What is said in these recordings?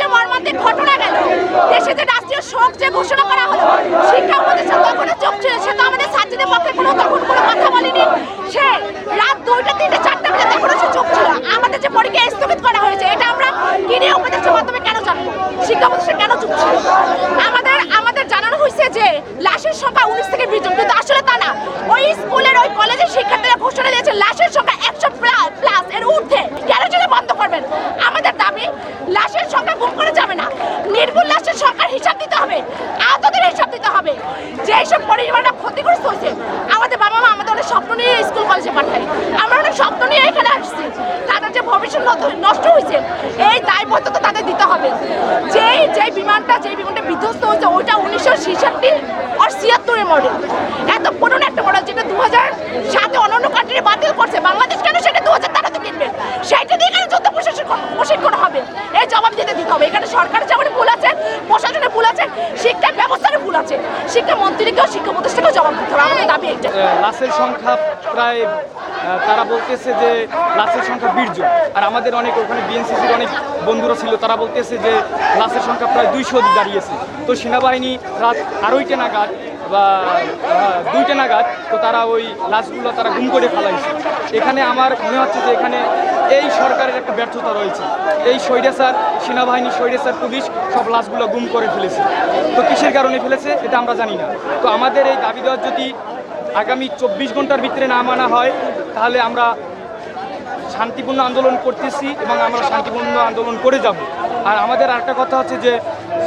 যে মর্মান্তিক ঘটনা গেল, দেশে যে রাষ্ট্রীয় শোক যে ঘোষণা করা হলো, শিক্ষা প্রতিষ্ঠান তখনও চোখ ছিল সে তো আমাদের ছাত্রীদের পক্ষে কোনো তখন কোনো কথা বলেনি। সে রাত দুইটা, তিনটা, চারটা বেজে তখনও সে চোখ ছিল। আমাদের যে পরীক্ষা স্থগিত করা হয়েছে, এটা আমরা কিনে উপদেশের মাধ্যমে কেন জানব? শিক্ষা প্রতিষ্ঠান কেন চোখ ছিল? আমাদের আমাদের জানানো হয়েছে যে লাশের সংখ্যা উনিশ থেকে বিশ জন, কিন্তু হবে। যে এইসব পরিবারটা ক্ষতিগ্রস্ত হয়েছে, আমাদের বাবা মা আমাদের অনেক স্বপ্ন নিয়ে স্কুল কলেজে পাঠায়। আমরা অনেক স্বপ্ন নিয়ে এখানে আসছি। তাদের যে ভবিষ্যৎ নষ্ট হয়েছে, এই দায়বদ্ধ তো তাদের দিতে হবে। যেই যেই বিমানটা যেই বিমানটা বিধ্বস্ত হয়েছে, ওইটা উনিশশো ছেষট্টি আর ছিয়াত্তরের মডেল এত পুরনো একটা মডেল যেটা দু হাজার সাতে অন্যান্য কান্ট্রি বাতিল করছে। বাংলাদেশ কেন সেটা দু হাজার তেরোতে কিনবে? সেইটা দিয়ে এখানে যুদ্ধ প্রশাসন প্রশিক্ষণ হবে। এই জবাব দিতে দিতে হবে। এখানে সরকারের যেমন ভুল আছে ভুল আছে শিক্ষা ব্যবস্থারও ভুল আছে। শিক্ষা মন্ত্রীকেও, শিক্ষা প্রতিষ্ঠাকেও জবাব দিতে হবে। আমাদের দাবি এটা লাশের সংখ্যা প্রায় তারা বলতেছে যে লাশের সংখ্যা বীর্য আর আমাদের অনেক, ওখানে বিএনসিসির অনেক বন্ধুরা ছিল, তারা বলতেছে যে লাশের সংখ্যা প্রায় দুইশো দাঁড়িয়েছে। তো সেনাবাহিনী রাত আড়াইটে নাগাদ বা দুইটে নাগাদ তো তারা ওই লাশগুলো তারা গুম করে ফেলাইছে এখানে আমার মনে হচ্ছে যে এখানে এই সরকারের একটা ব্যর্থতা রয়েছে। এই স্বৈরাচার, সেনাবাহিনী, স্বৈরাচার, পুলিশ সব লাশগুলো গুম করে ফেলেছে। তো কিসের কারণে ফেলেছে এটা আমরা জানি না। তো আমাদের এই দাবি দেওয়ার যদি আগামী চব্বিশ ঘণ্টার ভিতরে না মানা হয়, তাহলে আমরা শান্তিপূর্ণ আন্দোলন করতেছি এবং আমরা শান্তিপূর্ণ আন্দোলন করে যাব। আর আমাদের আরেকটা কথা হচ্ছে যে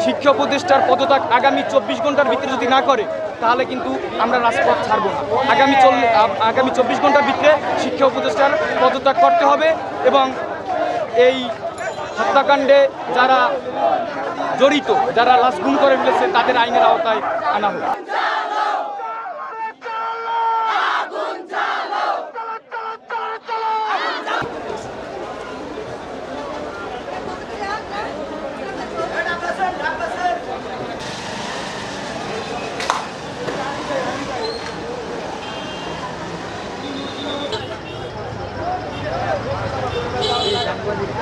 শিক্ষা উপদেষ্টার পদত্যাগ আগামী চব্বিশ ঘণ্টার ভিতরে যদি না করে তাহলে কিন্তু আমরা রাজপথ ছাড়ব না। আগামী আগামী চব্বিশ ঘণ্টার ভিতরে শিক্ষা উপদেষ্টার পদত্যাগ করতে হবে এবং এই হত্যাকাণ্ডে যারা জড়িত, যারা লাশ গুণ করে ফেলেছে, তাদের আইনের আওতায় আনা হবে